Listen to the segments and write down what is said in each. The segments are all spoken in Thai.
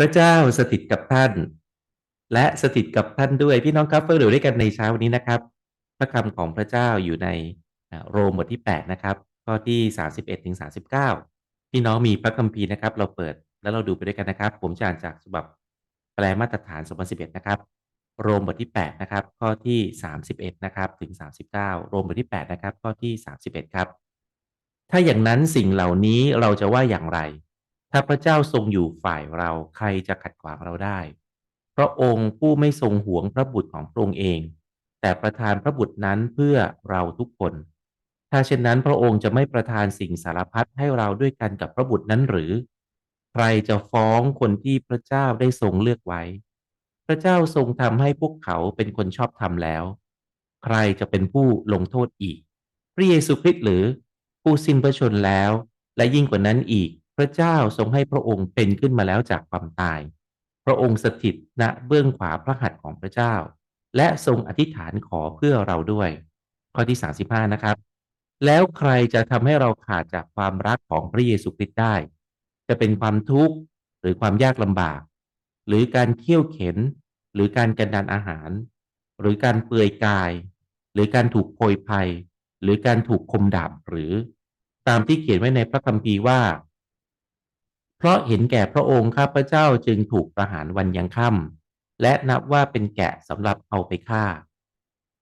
พระเจ้าสถิตกับท่าน และสถิตกับท่านด้วยพี่น้องครับเฟื่องดูด้วยกันในเช้าวันนี้นะครับ พระคำของพระเจ้าอยู่ในโรมบทที่ 8 นะครับ ข้อที่ 31ถึง39 พี่น้องมีพระคัมภีร์นะครับ เราเปิดแล้วเราดูไปด้วยกันนะครับ ผมจะอ่านจากฉบับแปลมาตรฐาน2011 นะครับ โรมบทที่ 8 นะครับ ข้อที่ 31 นะครับ ถึง 39 โรมบทที่ 8 นะครับ ข้อที่ 31 ครับ ถ้าอย่างนั้นสิ่งเหล่านี้เราจะว่าอย่างไร ถ้าพระเจ้าทรงอยู่ฝ่ายเราใครจะขัดขวางเราได้ พระองค์ผู้ไม่ทรงหวงพระบุตรของพระองค์เอง แต่ประทานพระบุตรนั้นเพื่อเราทุกคน ถ้าเช่นนั้นพระองค์จะไม่ประทานสิ่งสารพัดให้เราด้วยกันกับพระบุตรนั้นหรือ ใครจะฟ้องคนที่พระเจ้าได้ทรงเลือกไว้ พระเจ้าทรงทำให้พวกเขาเป็นคนชอบธรรมแล้ว ใครจะเป็นผู้ลงโทษอีก พระเยซูคริสต์หรือผู้สิ้นพระชนแล้ว และยิ่งกว่านั้นอีก ระเจ้าทรงให้พระองค์เป็นขึ้นมาแล้วจากความตาย พระองค์สถิตณเบื้องขวาพระหัตถ์ของพระเจ้า และทรงอธิษฐานขอเพื่อเราด้วย ข้อที่ 35 นะครับ แล้วใครจะทำให้เราขาดจากความรักของพระเยซูคริสต์ได้ จะเป็นความทุกข์หรือความยากลำบาก หรือการเคี่ยวเข็น หรือการกันดานอาหาร หรือการเปื่อยกาย หรือการถูกโพยภัย หรือการถูกคมดาบหรือ ตามที่เขียนไว้ในพระคัมภีร์ว่า เพราะเห็นแก่พระองค์ข้าพเจ้าจึงถูกประหารวันยังค่ำและนับว่าเป็นแกะสำหรับเอาไปฆ่า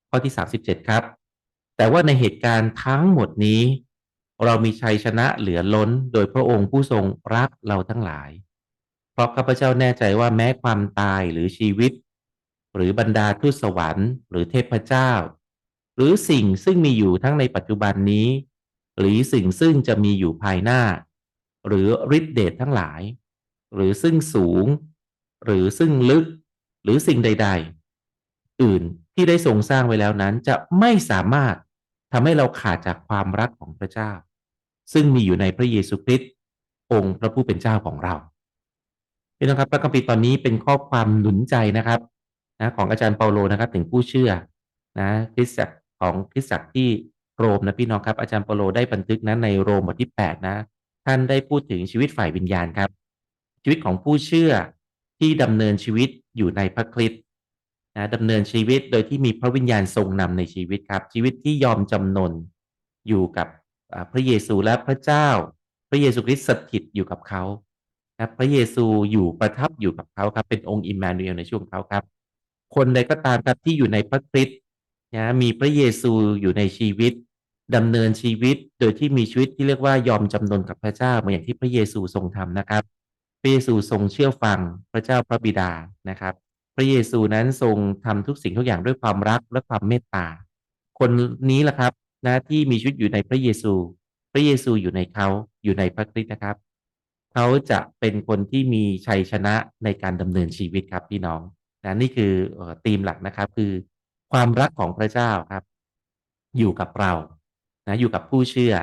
ข้อที่ 37 ครับ แต่ว่าในเหตุการณ์ทั้งหมดนี้ เรามีชัยชนะเหลือล้นโดยพระองค์ผู้ทรงรักเราทั้งหลาย เพราะข้าพเจ้าแน่ใจว่าแม้ความตายหรือชีวิต หรือบรรดาทูตสวรรค์ หรือเทพเจ้า หรือสิ่งซึ่งมีอยู่ทั้งในปัจจุบันนี้ หรือสิ่งซึ่งจะมีอยู่ภายหน้า หรือฤทธิเดชทั้งหลาย หรือซึ่งสูง หรือซึ่งลึก หรือสิ่งใด ๆ อื่นที่ได้ทรงสร้างไว้แล้วนั้นจะไม่สามารถทำให้เราขาดจากความรักของพระเจ้า ซึ่งมีอยู่ในพระเยซูคริสต์องค์พระผู้เป็นเจ้าของเราพี่น้องครับพระคัมภีร์ตอนนี้เป็นข้อความหนุนใจนะครับนะของอาจารย์เปาโลนะครับ ถึงผู้เชื่อนะคริสตของคริสตจักรที่โรมนะพี่น้องครับอาจารย์เปาโลได้บันทึกนะในโรมบทที่8นะ ท่านได้พูดถึงชีวิตฝ่ายวิญญาณครับ ชีวิตของผู้เชื่อที่ดำเนินชีวิตอยู่ในพระคริสต์นะดำเนินชีวิตโดยที่มีพระวิญญาณทรงนำในชีวิตครับ ชีวิตที่ยอมจำนนอยู่กับพระเยซูและพระเจ้า พระเยซูคริสต์สถิตอยู่กับเขาครับพระเยซูอยู่ประทับอยู่กับเขาครับ เป็นองค์อิมมานูเอลในช่วงเขาครับ คนใดก็ตามครับที่อยู่ในพระคริสต์นะมีพระเยซูอยู่ในชีวิต ดำเนินชีวิตโดยที่มีชีวิตที่เรียกว่ายอมจำนนกับพระเจ้าเหมือนอย่างที่พระเยซูทรงทำนะครับ พระเยซูทรงเชื่อฟังพระเจ้าพระบิดานะครับ พระเยซูนั้นทรงทำทุกสิ่งทุกอย่างด้วยความรักและความเมตตา คนนี้แหละครับนะที่มีชีวิตอยู่ในพระเยซู พระเยซูอยู่ในเขาอยู่ในพระคริสต์นะครับ เขาจะเป็นคนที่มีชัยชนะในการดำเนินชีวิตครับพี่น้องนะนี่คือธีมหลักนะครับคือความรักของพระเจ้าครับ อยู่กับเรา นะอยู่กับผู้เชื่อ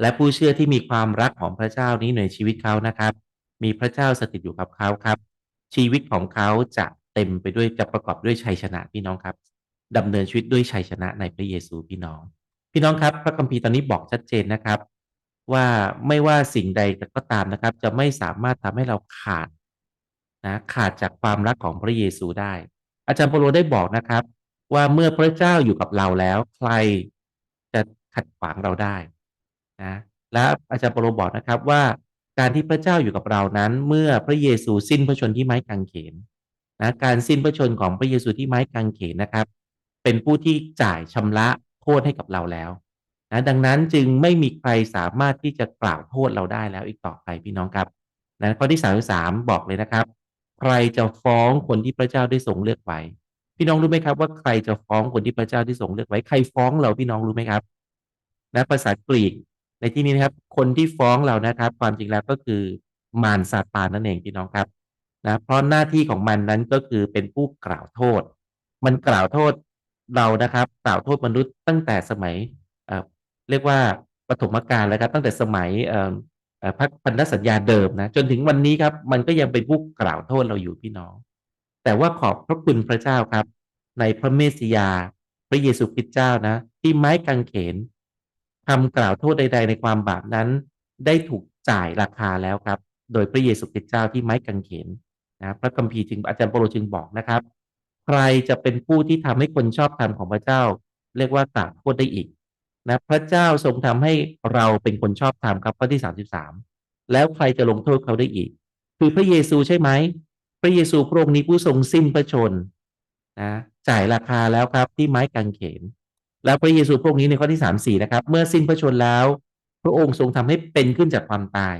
และผู้เชื่อที่มีความรักของพระเจ้านี้ในชีวิตเขานะครับ มีพระเจ้าสถิตอยู่กับเขาครับ ชีวิตของเขาจะเต็มไปด้วยจะประกอบด้วยชัยชนะพี่น้องครับดำเนินชีวิตด้วยชัยชนะในพระเยซูพี่น้อง พี่น้องครับ พระคัมภีร์ตอนนี้บอกชัดเจนนะครับ ว่าไม่ว่าสิ่งใดก็ตามนะครับ จะไม่สามารถทำให้เราขาดนะขาดจากความรักของพระเยซูได้ อาจารย์เปโลได้บอกนะครับ ว่าเมื่อพระเจ้าอยู่กับเราแล้ว ใครจะ ขัดขวางเราได้นะและอาจารย์เปโลบอกนะครับว่าการที่พระเจ้าอยู่กับเรานั้นเมื่อพระเยซูสิ้นพระชนที่ไม้กางเขนนะการสิ้นพระชนของพระเยซูที่ไม้กางเขนนะครับ เป็นผู้ที่จ่ายชำระโทษให้กับเราแล้วนะดังนั้นจึงไม่มีใครสามารถที่จะกล่าวโทษเราได้แล้วอีกต่อไปพี่น้องครับนะข้อที่สามสามบอกเลยนะครับ ใครจะฟ้องคนที่พระเจ้าได้ทรงเลือกไว้ พี่น้องรู้ไหมครับว่าใครจะฟ้องคนที่พระเจ้าที่ทรงเลือกไว้ ใครฟ้องเราพี่น้องรู้ไหมครับ นะภาษากรีกในที่นี้นะครับ คนที่ฟ้องเรานะครับ ความจริงแล้วก็คือมารซาตานนั่นเองพี่น้องครับนะเพราะหน้าที่ของมันนั้นก็คือเป็นผู้กล่าวโทษ มันกล่าวโทษเรานะครับ กล่าวโทษมนุษย์ตั้งแต่สมัยเอ่อเรียกว่าปฐมกาลแล้วครับ ตั้งแต่สมัยเอ่อพระพันธสัญญาเดิมนะจนถึงวันนี้ครับ มันก็ยังเป็นผู้กล่าวโทษเราอยู่พี่น้อง แต่ว่าขอบพระคุณพระเจ้าครับ ในพระเมสสิยา พระเยซูคริสต์เจ้านะ ที่ไม้กางเขน คำกล่าวโทษใด ๆ ในความบาปนั้น ได้ถูกจ่ายราคาแล้วครับ โดยพระเยซูคริสต์เจ้าที่ไม้กางเขนนะพระคัมภีร์จึงอาจารย์เปโลจึงบอกนะครับ ใครจะเป็นผู้ที่ทำให้คนชอบธรรมของพระเจ้า เรียกว่ากราบโทษได้อีกนะพระเจ้าทรงทำให้เราเป็นคนชอบธรรมครับข้อที่สามสิบสามแล้วใครจะลงโทษเขาได้อีก คือพระเยซูใช่ไหมพระเยซูพระองค์นี้ผู้ทรงสิ้นพระชนนะจ่ายราคาแล้วครับที่ไม้กางเขน แล้วพระเยซูพระองค์นี้ในข้อที่สามสี่นะครับ เมื่อสิ้นพระชนแล้ว พระองค์ทรงทำให้เป็นขึ้นจากความตาย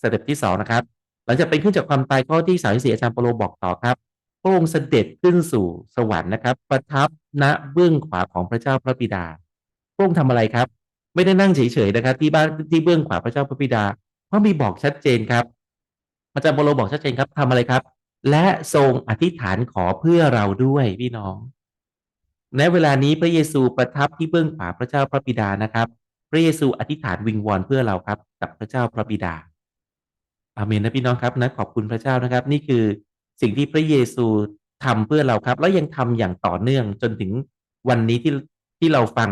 สเต็ปที่สองนะครับ หลังจากเป็นขึ้นจากความตายข้อที่สามสี่อาจารย์เปโลบอกต่อครับ พระองค์เสด็จขึ้นสู่สวรรค์นะครับ ประทับณเบื้องขวาของพระเจ้าพระบิดา พระองค์ทำอะไรครับ ไม่ได้นั่งเฉยๆนะครับ ที่บ้านที่เบื้องขวาพระเจ้าพระบิดาเพราะมีบอกชัดเจนครับ อาจารย์เปโลบอกชัดเจนครับทำอะไรครับ และทรงอธิษฐานขอเพื่อเราด้วยพี่น้อง ในเวลานี้พระเยซูประทับที่เบื้องขวาพระเจ้าพระบิดานะครับ พระเยซูอธิษฐานวิงวอนเพื่อเราครับกับพระเจ้าพระบิดาอาเมนนะพี่น้องครับนะขอบคุณพระเจ้านะครับ นี่คือสิ่งที่พระเยซูทำเพื่อเราครับ แล้วยังทำอย่างต่อเนื่องจนถึงวันนี้ที่ที่เราฟัง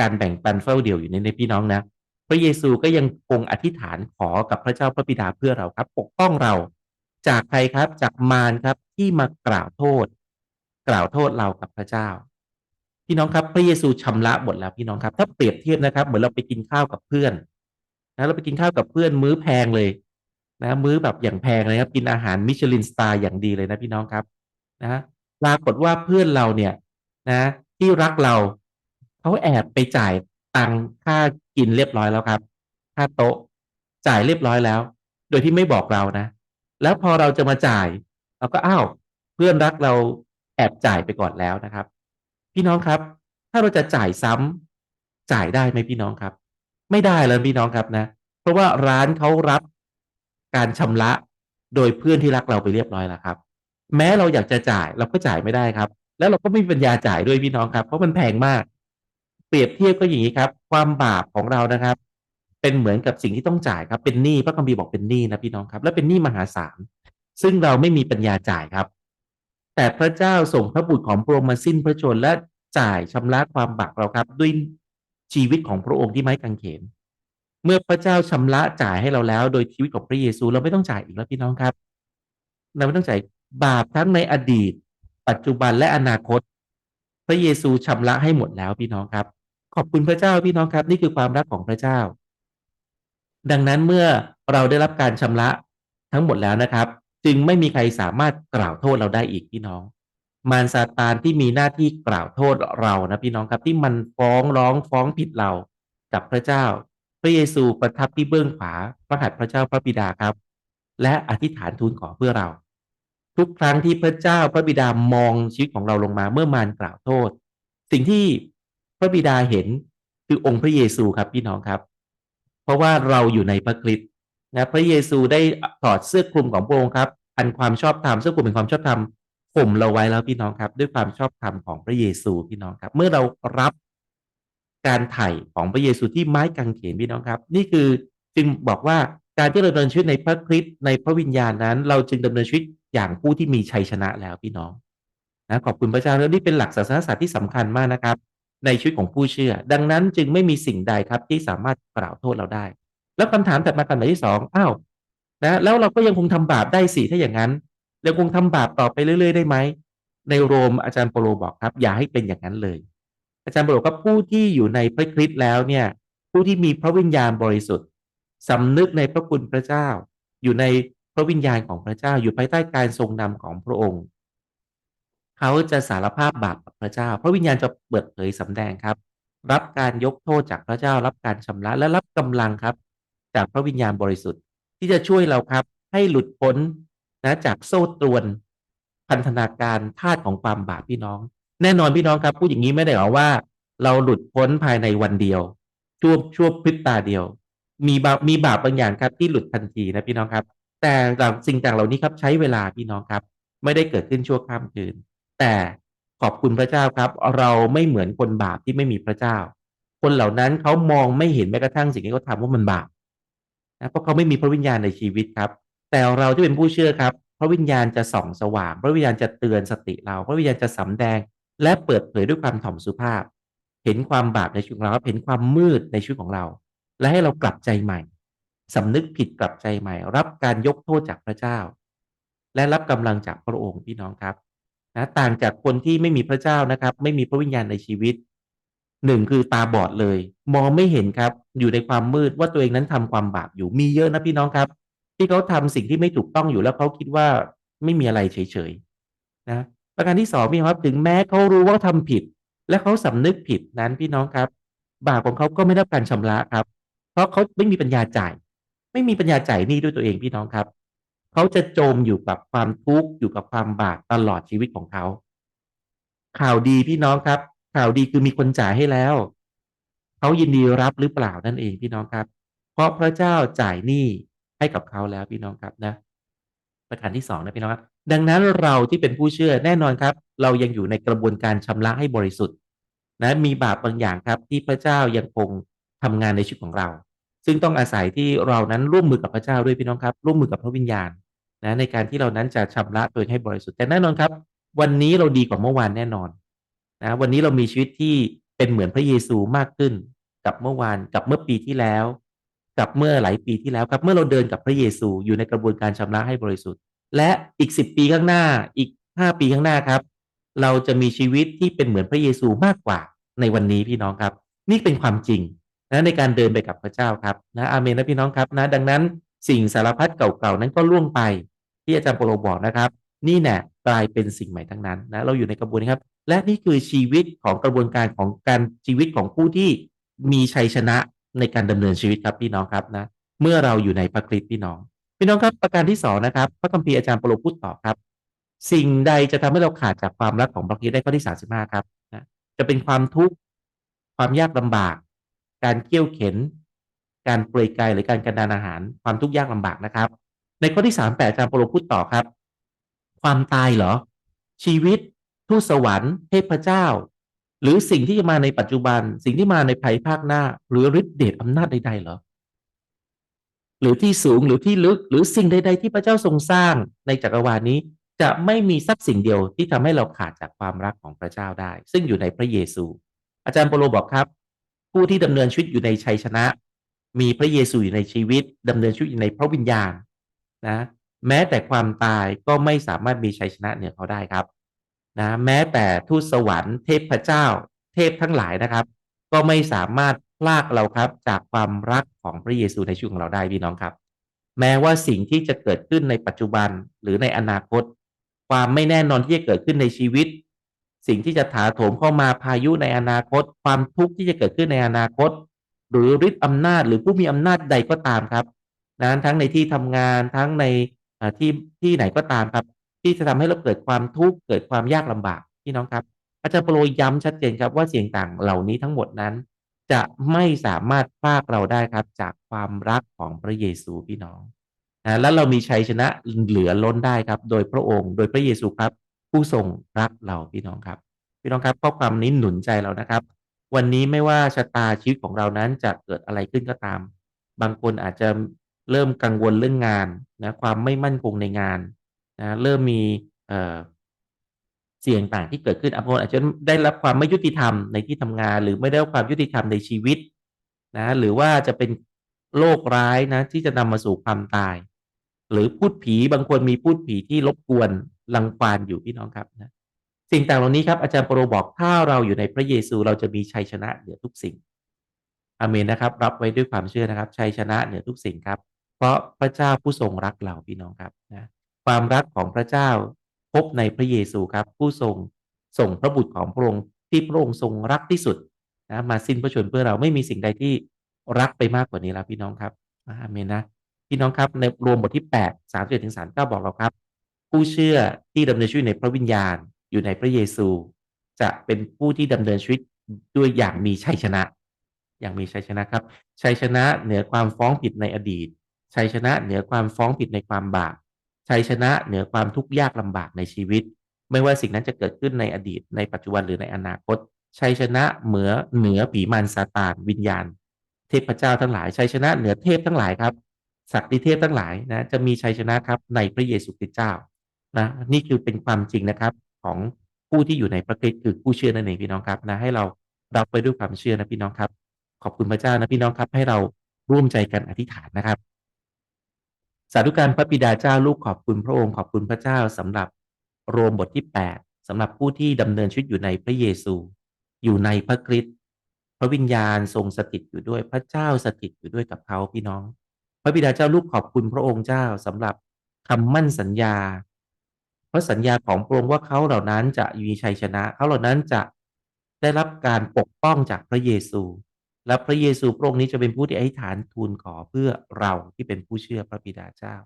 การแบ่งปันเฝ้าเดี่ยวอยู่ในในพี่น้องนะ พระเยซูก็ยังคงอธิษฐานขอกับพระเจ้าพระบิดาเพื่อเราครับ ปกป้องเรา จากใครครับจากมารครับที่มากล่าวโทษ กล่าวโทษเรากับพระเจ้า พี่น้องครับ พระเยซูชำระหมดแล้วพี่น้องครับ ถ้าเปรียบเทียบนะครับ เหมือนเราไปกินข้าวกับเพื่อนนะเราไปกินข้าวกับเพื่อนมื้อแพงเลย นะ มื้อแบบอย่างแพงเลยครับ กินอาหารมิชลินสตาร์อย่างดีเลยนะพี่น้องครับ นะปรากฏว่าเพื่อนเราเนี่ย นะ ที่รักเราเขาแอบไปจ่ายตังค่ากินเรียบร้อยแล้วครับ ค่าโต๊ะจ่ายเรียบร้อยแล้ว โดยที่ไม่บอกเรานะ แล้วพอเราจะมาจ่าย เราก็อ้าวเพื่อนรักเรา แอบจ่ายไปก่อนแล้วนะครับ พี่น้องครับ ถ้าเราจะจ่ายซ้ำจ่ายได้ไหมพี่น้องครับ ไม่ได้เลยพี่น้องครับนะ เพราะว่าร้านเขารับการชำระโดยเพื่อนที่รักเราไปเรียบร้อยแล้วครับ แม้เราอยากจะจ่ายเราก็จ่ายไม่ได้ครับ แล้วเราก็ไม่มีปัญญาจ่ายด้วยพี่น้องครับ เพราะมันแพงมาก เปรียบเทียบก็อย่างนี้ครับ ความบาปของเรานะครับ เป็นเหมือนกับสิ่งที่ต้องจ่ายครับ เป็นหนี้พระคัมภีร์บอกเป็นหนี้นะพี่น้องครับ และเป็นหนี้มหาศาลซึ่งเราไม่มีปัญญาจ่ายครับ แต่พระเจ้าส่งพระบุตรของพระองค์มาสิ้นพระชนและจ่ายชำระความบาปเราครับ ด้วยชีวิตของพระองค์ที่ไม้กางเขน เมื่อพระเจ้าชำระจ่ายให้เราแล้ว โดยชีวิตของพระเยซูเราไม่ต้องจ่ายอีกแล้วพี่น้องครับ เราไม่ต้องจ่ายบาปทั้งในอดีต ปัจจุบันและอนาคต พระเยซูชำระให้หมดแล้วพี่น้องครับ ขอบคุณพระเจ้าพี่น้องครับ นี่คือความรักของพระเจ้า ดังนั้นเมื่อเราได้รับการชำระทั้งหมดแล้วนะครับ จึงไม่มีใครสามารถกล่าวโทษเราได้อีกพี่น้อง มารซาตานที่มีหน้าที่กล่าวโทษเรานะพี่น้องครับที่มันฟ้องร้องฟ้องผิดเรากับพระเจ้า พระเยซูประทับที่เบื้องขวาพระหัตถ์พระเจ้าพระบิดาครับ และอธิษฐานทูลขอเพื่อเรา ทุกครั้งที่พระเจ้าพระบิดามองชีวิตของเราลงมาเมื่อมารกล่าวโทษ สิ่งที่พระบิดาเห็นคือองค์พระเยซูครับพี่น้องครับ เพราะว่าเราอยู่ในพระคริสต์ นะพระเยซูได้ถอดเสื้อคลุมของพระองค์ครับ อันความชอบธรรมเสื้อคลุมเป็นความชอบธรรมข่มเราไว้แล้วพี่น้องครับ ด้วยความชอบธรรมของพระเยซูพี่น้องครับ เมื่อเรารับการไถ่ของพระเยซูที่ไม้กางเขนพี่น้องครับ นี่คือจึงบอกว่าการที่เราดำเนินชีวิตในพระคริสต์ในพระวิญญาณนั้น เราจึงดำเนินชีวิตอย่างผู้ที่มีชัยชนะแล้วพี่น้องนะขอบคุณพระเจ้าแล้วนี่เป็นหลักศาสนศาสตร์ที่สำคัญมากนะครับ ในชีวิตของผู้เชื่อ ดังนั้นจึงไม่มีสิ่งใดครับที่สามารถกล่าวโทษเราได้ แล้วคำถามถัดมาคำถามที่สองอ้าวนะแล้วเราก็ยังคงทำบาปได้สิถ้าอย่างนั้นเราคงทำบาปต่อไปเรื่อยๆได้ไหมในโรมอาจารย์โปโลบอกครับ อย่าให้เป็นอย่างนั้นเลย อาจารย์โปโลก็ผู้ที่อยู่ในพระคริสต์แล้วเนี่ย ผู้ที่มีพระวิญญาณบริสุทธิ์สำนึกในพระคุณพระเจ้า อยู่ในพระวิญญาณของพระเจ้า อยู่ภายใต้การทรงนำของพระองค์ เขาจะสารภาพบาปกับพระเจ้า พระวิญญาณจะเปิดเผยสำแดงครับ รับการยกโทษจากพระเจ้า รับการชำระและรับกำลังครับ จากพระวิญญาณบริสุทธิ์ ที่จะช่วยเราครับ ให้หลุดพ้นนะจากโซ่ตรวน พันธนาการธาตุของความบาปพี่น้อง แน่นอนพี่น้องครับพูดอย่างนี้ไม่ได้หรอว่า เราหลุดพ้นภายในวันเดียวชั่วชั่วพริบตาเดียว มีบาปมีบาปบางอย่างครับที่หลุดทันทีนะพี่น้องครับ แต่สิ่งต่างเหล่านี้ครับใช้เวลาพี่น้องครับ ไม่ได้เกิดขึ้นชั่วข้ามคืน แต่ขอบคุณพระเจ้าครับ เราไม่เหมือนคนบาปที่ไม่มีพระเจ้า คนเหล่านั้นเขามองไม่เห็นแม้กระทั่งสิ่งที่เขาทำว่ามันบาป นะเพราะเขาไม่มีพระวิญญาณในชีวิตครับ แต่เราที่เป็นผู้เชื่อครับ พระวิญญาณจะส่องสว่าง พระวิญญาณจะเตือนสติเรา พระวิญญาณจะสำแดง และเปิดเผยด้วยความถ่อมสุภาพ เห็นความบาปในชีวิตของเราเห็นความมืดในชีวิตของเรา และให้เรากลับใจใหม่สำนึกผิดกลับใจใหม่ รับการยกโทษจากพระเจ้า และรับกำลังจากพระองค์พี่น้องครับนะต่างจากคนที่ไม่มีพระเจ้านะครับ ไม่มีพระวิญญาณในชีวิต หนึ่งคือตาบอดเลย มองไม่เห็นครับ อยู่ในความมืดว่าตัวเองนั้นทำความบาปอยู่มีเยอะนะพี่น้องครับ ที่เขาทำสิ่งที่ไม่ถูกต้องอยู่แล้วเขาคิดว่าไม่มีอะไรเฉยๆนะประการที่สองพี่ครับถึงแม้เขารู้ว่าทำผิด และเขาสำนึกผิดนั้นพี่น้องครับ บาปของเขาก็ไม่ได้รับการชำระครับ เพราะเขาไม่มีปัญญาจ่าย ไม่มีปัญญาจ่ายหนี้ด้วยตัวเองพี่น้องครับเขาจะจมอยู่กับความทุกข์อยู่กับความบาปตลอดชีวิตของเขาข่าวดีพี่น้องครับ ข่าวดีคือมีคนจ่ายให้แล้ว เขายินดีรับหรือเปล่านั่นเองพี่น้องครับ เพราะพระเจ้าจ่ายหนี้ให้กับเขาแล้วพี่น้องครับนะ ประการที่สองนะพี่น้องครับ ดังนั้นเราที่เป็นผู้เชื่อแน่นอนครับ เรายังอยู่ในกระบวนการชำระให้บริสุทธิ์นะมีบาปบางอย่างครับที่พระเจ้ายังคงทำงานในชีวิตของเรา ซึ่งต้องอาศัยที่เรานั้นร่วมมือกับพระเจ้าด้วยพี่น้องครับ ร่วมมือกับพระวิญญาณนะในการที่เรานั้นจะชำระตัวเองให้บริสุทธิ์แต่แน่นอนครับ วันนี้เราดีกว่าเมื่อวานแน่นอน นะวันนี้เรามีชีวิตที่เป็นเหมือนพระเยซูมากขึ้น กับเมื่อวานกับเมื่อปีที่แล้ว กับเมื่อหลายปีที่แล้วครับเมื่อเราเดินกับพระเยซูอยู่ในกระบวนการชำระให้บริสุทธิ์ และอีกสิบปีข้างหน้าอีกห้าปีข้างหน้าครับ เราจะมีชีวิตที่เป็นเหมือนพระเยซูมากกว่าในวันนี้พี่น้องครับ นี่เป็นความจริงนะในการเดินไปกับพระเจ้าครับนะอาเมนนะพี่น้องครับนะดังนั้นสิ่งสารพัดเก่าๆนั้นก็ล่วงไปที่อาจารย์โปโลบอกนะครับ นี่แน่กลายเป็นสิ่งใหม่ทั้งนั้นนะเราอยู่ในกระบวนครับ และนี่คือชีวิตของกระบวนการของการชีวิตของผู้ที่มีชัยชนะในการดำเนินชีวิตครับพี่น้องครับนะ เมื่อเราอยู่ในพระคริสต์พี่น้อง พี่น้องครับประการที่สองนะครับ พระคัมภีร์อาจารย์ปโลพูดต่อครับ สิ่งใดจะทำให้เราขาดจากความรักของพระคริสต์ได้ข้อที่สาสิบห้าครับนะจะเป็นความทุกข์ความยากลำบาก การเคี่ยวเข็น การเปลือยกายหรือการกันดานอาหาร ความทุกข์ยากลำบากนะครับ ในข้อที่สามแปดอาจารย์ปโลพูดต่อครับ ความตายเหรอ ชีวิต ทูตสวรรค์เทพเจ้า หรือสิ่งที่จะมาในปัจจุบัน สิ่งที่มาในภายภาคหน้า หรือฤทธิเดชอำนาจใดๆเหรอหรือที่สูงหรือที่ลึกหรือสิ่งใด ๆ ที่พระเจ้าทรงสร้างในจักรวาลนี้ จะไม่มีสักสิ่งเดียวที่ทำให้เราขาดจากความรักของพระเจ้าได้ ซึ่งอยู่ในพระเยซู อาจารย์โปโลบอกครับ ผู้ที่ดำเนินชีวิตอยู่ในชัยชนะ มีพระเยซูอยู่ในชีวิตดำเนินชีวิตอยู่ในพระวิญญาณนะ แม้แต่ความตายก็ไม่สามารถมีชัยชนะเหนือเขาได้ครับ นะแม้แต่ทูตสวรรค์เทพเจ้า เทพทั้งหลายนะครับ ก็ไม่สามารถพลากเราครับ จากความรักของพระเยซูในชีวิตของเราได้พี่น้องครับ แม้ว่าสิ่งที่จะเกิดขึ้นในปัจจุบันหรือในอนาคต ความไม่แน่นอนที่จะเกิดขึ้นในชีวิต สิ่งที่จะถาโถมเข้ามาพายุในอนาคต ความทุกข์ที่จะเกิดขึ้นในอนาคต หรือฤทธิ์อำนาจ หรือผู้มีอำนาจใดก็ตามครับนั้นทั้งในที่ทำงานทั้งในที่ที่ไหนก็ตามครับ ที่จะทำให้เราเกิดความทุกข์เกิดความยากลำบากพี่น้องครับ อาจารย์โปรย้ำชัดเจนครับว่าเสียงต่างเหล่านี้ทั้งหมดนั้น จะไม่สามารถพากเราได้ครับ จากความรักของพระเยซูพี่น้องนะแล้วเรามีชัยชนะเหลือล้นได้ครับ โดยพระองค์ โดยพระเยซูครับ ผู้ทรงรักเราพี่น้องครับ พี่น้องครับข้อความนี้หนุนใจเรานะครับ วันนี้ไม่ว่าชะตาชีวิตของเรานั้นจะเกิดอะไรขึ้นก็ตาม บางคนอาจจะเริ่มกังวลเรื่องงานนะความไม่มั่นคงในงาน นะเริ่มมีเสี่ยงต่างที่เกิดขึ้นบางคนอาจจะได้รับความไม่ยุติธรรมในที่ทำงาน หรือไม่ได้รับความยุติธรรมในชีวิตนะหรือว่าจะเป็นโรคร้ายนะที่จะนำมาสู่ความตาย หรือพูดผีบางคนมีพูดผีที่รบกวนรังควานอยู่พี่น้องครับนะสิ่งต่างเหล่านี้ครับอาจารย์โปรบอกถ้าเราอยู่ในพระเยซูเราจะมีชัยชนะเหนือทุกสิ่งอเมนนะครับ รับไว้ด้วยความเชื่อนะครับ ชัยชนะเหนือทุกสิ่งครับ เพราะพระเจ้าผู้ทรงรักเราพี่น้องครับนะ ความรักของพระเจ้าพบในพระเยซูครับ ผู้ทรงส่งพระบุตรของพระองค์ที่พระองค์ทรงรักที่สุดนะมาสิ้นพระชนเพื่อเราไม่มีสิ่งใดที่รักไปมากกว่านี้แล้วพี่น้องครับอาเมนนะพี่น้องครับในรวมบทที่8 3 1ถึง3 9 บอกเราครับ ผู้เชื่อที่ดำเนินชีวิตในพระวิญญาณอยู่ในพระเยซู จะเป็นผู้ที่ดำเนินชีวิตด้วยอย่างมีชัยชนะ อย่างมีชัยชนะครับชัยชนะเหนือความฟ้องผิดในอดีตชัยชนะเหนือความฟ้องผิดในความบาป ชัยชนะเหนือความทุกข์ยากลำบากในชีวิต ไม่ว่าสิ่งนั้นจะเกิดขึ้นในอดีต ในปัจจุบันหรือในอนาคต ชัยชนะเหนือเหนือผีมารซาตานวิญญาณ เทพเจ้าทั้งหลาย ชัยชนะเหนือเทพทั้งหลายครับศักดิเทพทั้งหลายนะจะมีชัยชนะครับในพระเยซูคริสต์เจ้านะนี่คือเป็นความจริงนะครับของผู้ที่อยู่ในพระคริสต์คือผู้เชื่อนั่นเองพี่น้องครับนะให้เรารับไปด้วยความเชื่อนะพี่น้องครับ ขอบคุณพระเจ้านะพี่น้องครับ ให้เราร่วมใจกันอธิษฐานนะครับ สาธุการพระบิดาเจ้าลูกขอบคุณพระองค์ขอบคุณพระเจ้าสำหรับโรมบทที่ 8สำหรับผู้ที่ดำเนินชีวิตอยู่ในพระเยซู อยู่ในพระคริสต์พระวิญญาณทรงสถิตอยู่ด้วยพระเจ้าสถิตอยู่ด้วยกับเขาพี่น้อง พระบิดาเจ้าลูกขอบคุณพระองค์เจ้าสำหรับคำมั่นสัญญา เพราะสัญญาของพระองค์ว่าเขาเหล่านั้นจะมีชัยชนะ เขาเหล่านั้นจะได้รับการปกป้องจากพระเยซู และพระเยซูพระองค์นี้จะเป็นผู้ที่อธิษฐานทูลขอเพื่อเราที่เป็นผู้เชื่อพระบิดาเจ้า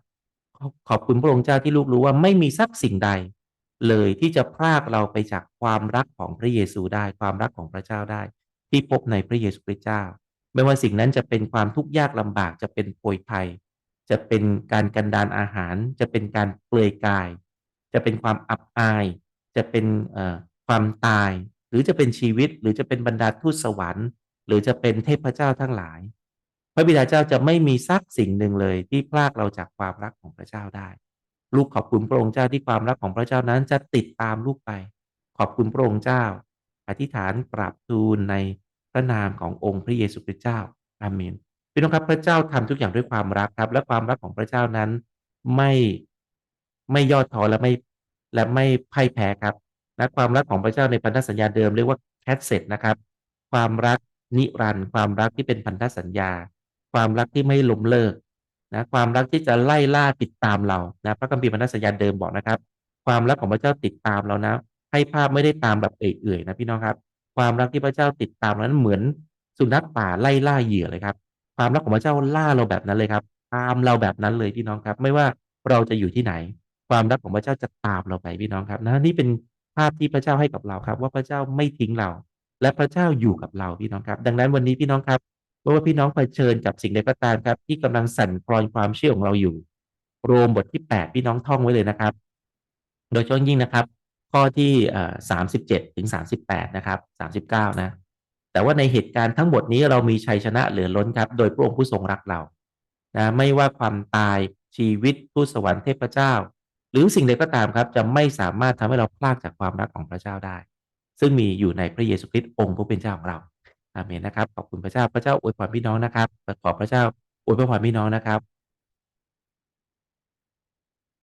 ขอบขอบคุณพระองค์เจ้าที่ลูกรู้ว่าไม่มีทรัพย์สิ่งใด เลยที่จะพรากเราไปจากความรักของพระเยซูได้ความรักของพระเจ้าได้ ที่พบในพระเยซูคริสต์เจ้า ไม่ว่าสิ่งนั้นจะเป็นความทุกข์ยากลำบากจะเป็นโพยภัย จะเป็นการกันดานอาหาร จะเป็นการเปลือยกาย จะเป็นความอับอาย จะเป็นความตาย หรือจะเป็นชีวิตหรือจะเป็นบรรดาทูตสวรรค์ หรือจะเป็นเทพเจ้าทั้งหลาย พระบิดาเจ้าจะไม่มีสักสิ่งหนึ่งเลยที่พรากเราจากความรักของพระเจ้าได้ ลูกขอบคุณพระองค์เจ้าที่ความรักของพระเจ้านั้นจะติดตามลูกไป ขอบคุณพระองค์เจ้า อธิษฐานกราบทูลในพระนามขององค์พระเยซูคริสต์เจ้าอาเมนพี่น้องครับพระเจ้าทำทุกอย่างด้วยความรักครับ และความรักของพระเจ้านั้นไม่ไม่ย่อท้อและไม่และไม่พ่ายแพ้ครับและความรักของพระเจ้าในพันธสัญญาเดิมเรียกว่าแคสเซตนะครับ ความรัก นิรันดร์ความรักที่เป็นพันธสัญญา ความรักที่ไม่ล้มเลิกนะความรักที่จะไล่ล่าติดตามเรานะพระคัมภีร์พันธสัญญาเดิมบอกนะครับ ความรักของพระเจ้าติดตามเรานะ ให้ภาพไม่ได้ตามแบบเอื่อยๆนะพี่น้องครับ ความรักที่พระเจ้าติดตามนั้นเหมือนสุนัขป่าไล่ล่าเหยื่อเลยครับ ความรักของพระเจ้าล่าเราแบบนั้นเลยครับ ตามเราแบบนั้นเลยพี่น้องครับ ไม่ว่าเราจะอยู่ที่ไหน ความรักของพระเจ้าจะตามเราไปพี่น้องครับนะนี่เป็นภาพที่พระเจ้าให้กับเราครับ ว่าพระเจ้าไม่ทิ้งเรา และพระเจ้าอยู่กับเราพี่น้องครับ ดังนั้นวันนี้พี่น้องครับไม่ว่าพี่น้องเผชิญกับสิ่งใดก็ตามครับ ที่กำลังสั่นคลอนความเชื่อของเราอยู่ โรมบทที่8พี่น้องท่องไว้เลยนะครับ โดยเฉพาะยิ่งนะครับ ข้อที่สามสิบเจ็ดถึงสามสิบแปดนะครับสามสิบเก้านะ แต่ว่าในเหตุการณ์ทั้งหมดนี้เรามีชัยชนะเหลือล้นครับ โดยพระองค์ผู้ทรงรักเรานะไม่ว่าความตายชีวิตผู้สวรรค์เทพเจ้า หรือสิ่งใดก็ตามครับ จะไม่สามารถทำให้เราพลากจากความรักของพระเจ้าได้ ซึ่งมีอยู่ในพระเยซูคริสต์องค์ผู้เป็นเจ้าของเราอาเมนนะครับขอบคุณพระเจ้าพระเจ้าอวยพรพี่น้องนะครับขอพระเจ้าอวยพรพี่น้องนะครับ